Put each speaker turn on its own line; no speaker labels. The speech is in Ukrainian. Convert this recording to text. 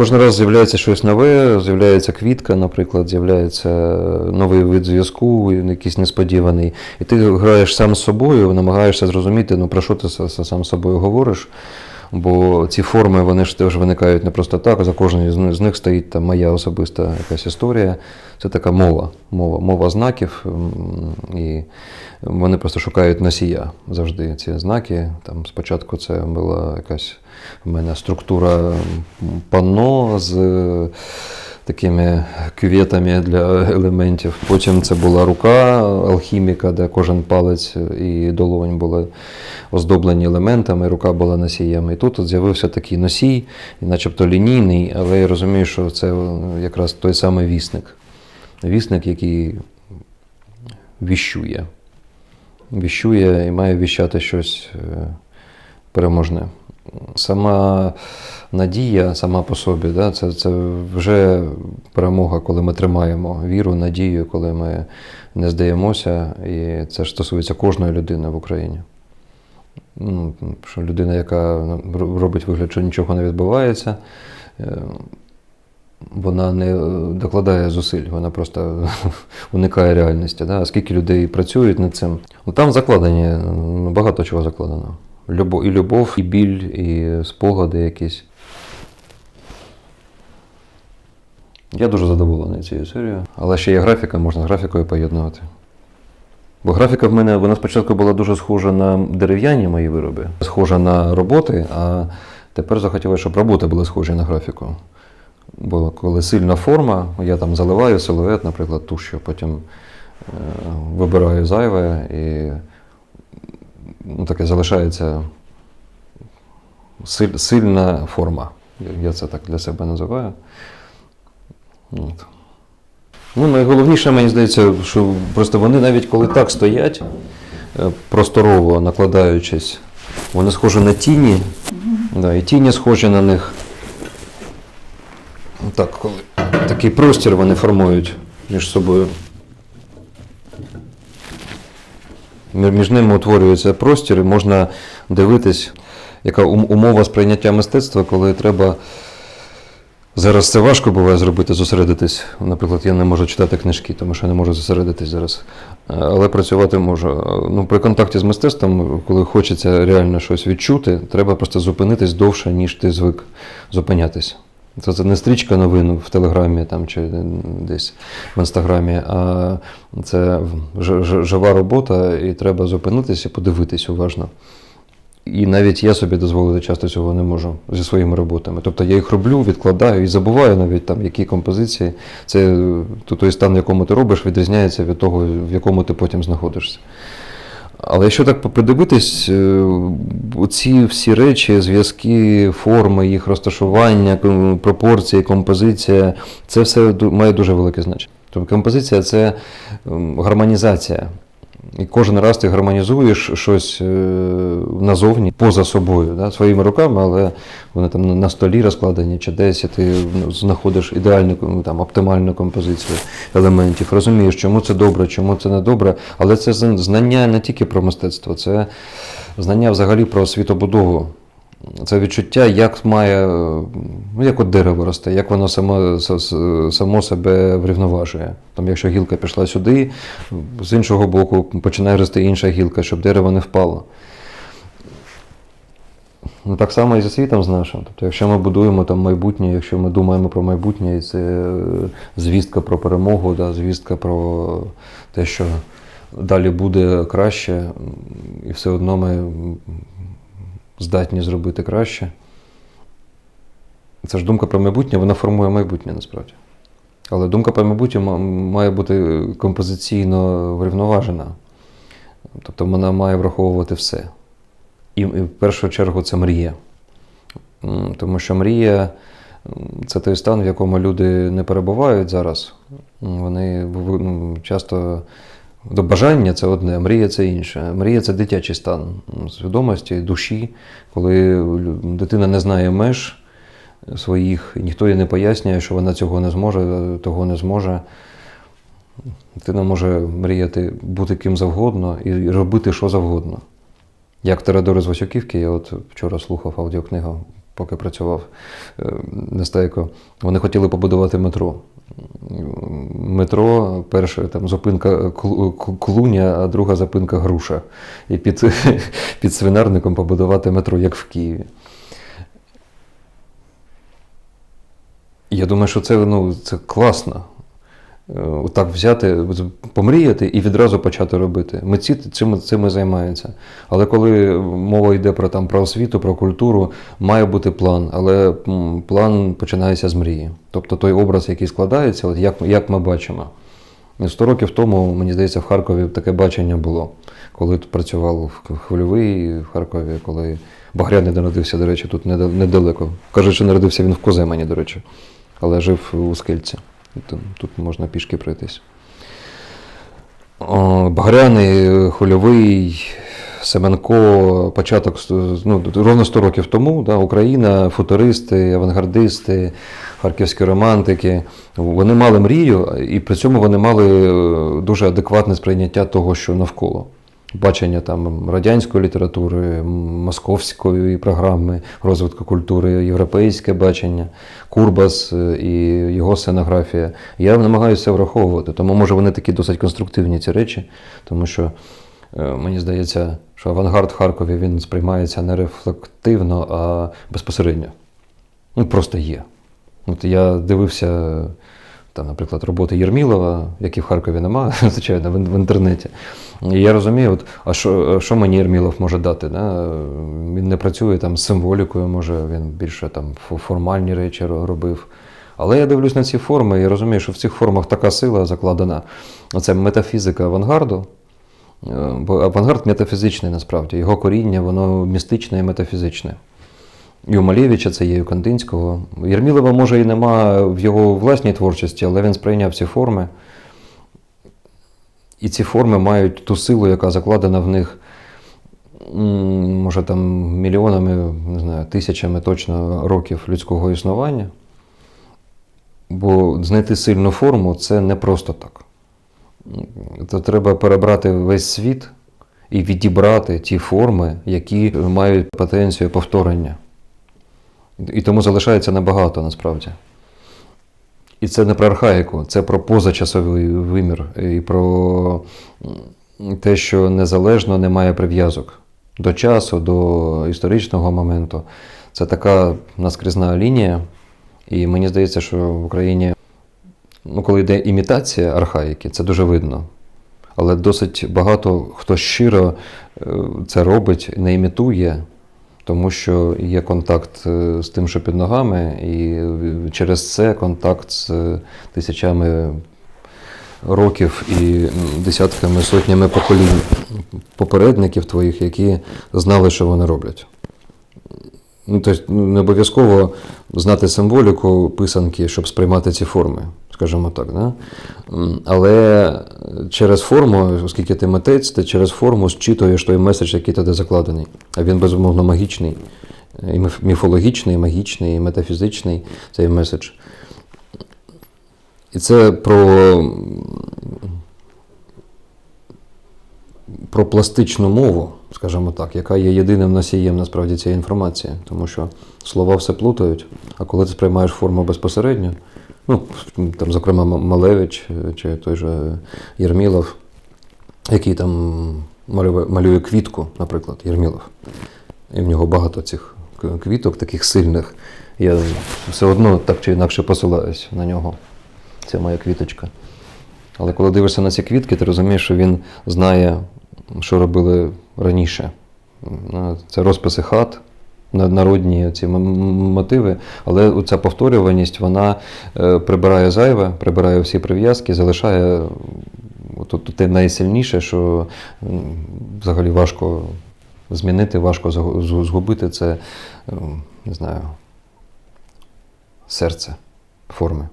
Кожен раз з'являється щось нове, з'являється квітка, наприклад, з'являється новий вид зв'язку, якийсь несподіваний. І ти граєш сам з собою, намагаєшся зрозуміти, ну про що ти сам з собою говориш. Бо ці форми вони ж теж виникають не просто так, за кожною з них- стоїть там моя особиста якась історія. Це така мова, мова, мова знаків. І вони просто шукають носія завжди ці знаки. Там спочатку це була якась в мене структура панно з такими кюветами для елементів. Потім це була рука алхіміка, де кожен палець і долонь були оздоблені елементами, рука була носієм. І тут з'явився такий носій, начебто лінійний, але я розумію, що це якраз той самий вісник. Вісник, який віщує. Віщує і має віщати щось е, переможне. Сама надія сама по собі, да, це, це вже перемога, коли ми тримаємо віру, надію, коли ми не здаємося. І це ж стосується кожної людини в Україні. Ну, що людина, яка робить вигляд, що нічого не відбувається, е, вона не докладає зусиль, вона просто уникає реальності. Да? Скільки людей працюють над цим? Ну, там закладені, ну, багато чого закладено. Любов, і любов, і біль, і спогади якісь. Я дуже задоволений цією серією. Але ще є графіка, можна з графікою поєднувати. Бо графіка в мене вона спочатку була дуже схожа на дерев'яні мої вироби, схожа на роботи, а тепер захотілося, щоб роботи були схожі на графіку. Бо коли сильна форма, я там заливаю силует, наприклад, тушю, потім е, вибираю зайве і ну, таке залишається силь- сильна форма. Я- це так для себе називаю. От. Ну, найголовніше, мені здається, що просто вони навіть коли так стоять, е, просторово накладаючись, вони схожі на тіні, да, і тіні схожі на них. Так, коли такий простір вони формують між собою. Між ними утворюється простір, і можна дивитись, яка умова сприйняття мистецтва, коли треба. Зараз це важко буває зробити, зосередитись. Наприклад, я не можу читати книжки, тому що я не можу зосередитись зараз. Е, Але працювати можу. Е, Ну, при контакті з мистецтвом, коли хочеться реально щось відчути, треба просто зупинитись довше, ніж ти звик зупинятись. Це, це не стрічка новин в Телеграмі там, чи десь в інстаграмі, а це жива робота, і треба зупинитися і подивитись уважно. І навіть я собі дозволити часто цього не можу зі своїми роботами. Тобто я їх роблю, відкладаю і забуваю навіть там, які композиції. Це е, той стан, в якому ти робиш, відрізняється від того, в якому ти потім знаходишся. Але якщо так придивитись, е, ці всі речі, зв'язки, форми, їх розташування, пропорції, композиція, це все має дуже велике значення. Тобто композиція це ем, гармонізація. І кожен раз ти гармонізуєш щось е, назовні, поза собою, да, своїми руками, але вони там на- столі розкладені чи десь, і ти ну, знаходиш ідеальну ну, там, оптимальну композицію елементів, розумієш, чому це добре, чому це не добре. Але це знання не тільки про мистецтво, це знання взагалі про світобудову. Це відчуття, як має, ну як от дерево росте, як воно само, само себе врівноважує. Там, якщо гілка пішла сюди, з іншого боку починає рости інша гілка, щоб дерево не впало. Ну, так само і зі світом з нашим. Тобто, якщо ми будуємо там майбутнє, якщо ми думаємо про майбутнє, і це е, звістка про перемогу, да, звістка про те, що далі буде краще, і все одно ми здатні зробити краще. Це ж думка про майбутнє, вона формує майбутнє насправді. Але думка про майбутнє має бути композиційно врівноважена. Тобто вона має враховувати все. І, і в першу чергу це мрія. Тому що мрія це той стан, в якому люди не перебувають зараз. Вони ну, часто до бажання це одне, мрія це інше. Мрія це дитячий стан свідомості, душі, коли дитина не знає меж своїх, ніхто їй не пояснює, що вона цього не зможе, того не зможе. Дитина може мріяти бути ким завгодно і робити що завгодно. Як Теодор з Васюківки, я от вчора слухав аудіокнигу поки працював е, Нестайко. Вони хотіли побудувати метро. Метро, перша там зупинка Клу- Клу- Клуня, а друга зупинка Груша. І під, під свинарником побудувати метро, як в Києві. Я думаю, що це, ну, це класно. Е, Так взяти, помріяти і відразу почати робити. Митці цим, цим займаються. Але коли мова йде про, там, про освіту, про культуру, має бути план. Але план починається з мрії. Тобто той образ, який складається, от як, як ми бачимо. 100 років тому, мені здається, в Харкові таке бачення було, коли тут працював хвильовий в Харкові, коли Багряний народився, до речі, тут неда- недалеко. Кажуть, що народився він в Коземені, до речі, але жив у Скельці. Тут, можна пішки пройтись. Багряний, Хвильовий, Семенко, початок ну, ровно 100 років тому, да, Україна, футуристи, авангардисти, харківські романтики. Вони мали мрію, і при цьому вони мали е, дуже адекватне сприйняття того, що навколо. Бачення там радянської літератури, московської програми розвитку культури, європейське бачення, Курбас е, і його сценографія. Я намагаюся враховувати, тому може вони такі досить конструктивні ці речі, тому що е, мені здається, що авангард в Харкові він сприймається не рефлективно, а безпосередньо. Ну, просто є. От я дивився, там, наприклад, роботи Єрмілова, які в Харкові немає, звичайно, в, інтернеті. І я розумію, от, а що, що мені Єрмілов може дати? Да? Він не працює там з символікою, може, він більше там формальні речі робив. Але я дивлюсь на ці форми і розумію, що в цих формах така сила закладена. Оце метафізика авангарду. Е, Бо авангард метафізичний насправді. Його коріння, воно містичне і метафізичне. І у Малєвича це є, і у Кандинського. Єрмілова, може, і нема в його власній творчості, але він сприйняв ці форми. І ці форми мають ту силу, яка закладена в них, може, там мільйонами, не знаю, тисячами точно років людського існування. Бо знайти сильну форму це не просто так. То треба перебрати весь світ і відібрати ті форми, які мають потенцію повторення. І тому залишається небагато насправді. І це не про архаїку, це про позачасовий вимір і про те, що незалежно немає прив'язок до часу, до історичного моменту. Це така наскрізна лінія. І мені здається, що в Україні, ну, коли йде імітація архаїки, це дуже видно. Але досить багато хто щиро е, це робить, не імітує, тому що є контакт е, з тим, що під ногами, і е, через це контакт з е, тисячами років і десятками, сотнями поколінь попередників твоїх, які знали, що вони роблять. Ну, тобто не обов'язково знати символіку писанки, щоб сприймати ці форми, скажімо так. Да? Але через форму, оскільки ти митець, ти через форму зчитуєш той меседж, який туди закладений. А він, безумовно, магічний, і міфологічний, і магічний, і метафізичний цей меседж. І це про, про пластичну мову, скажімо так, яка є єдиним носієм насправді цієї інформації. Тому що слова все плутають, а коли ти сприймаєш форму безпосередньо, ну, там, зокрема, Малевич е, чи той же Єрмілов, який там малює, квітку, наприклад, Єрмілов. І в нього багато цих квіток, таких сильних. Я все одно так чи інакше посилаюсь на нього. Це моя квіточка. Але коли дивишся на ці квітки, ти розумієш, що він знає, що робили раніше. Це розписи хат, народні ці мотиви, але ця повторюваність вона е, прибирає зайве, прибирає всі прив'язки, залишає тут те найсильніше, що взагалі важко змінити, важко згу- згу- згубити це, е, не знаю, серце форми.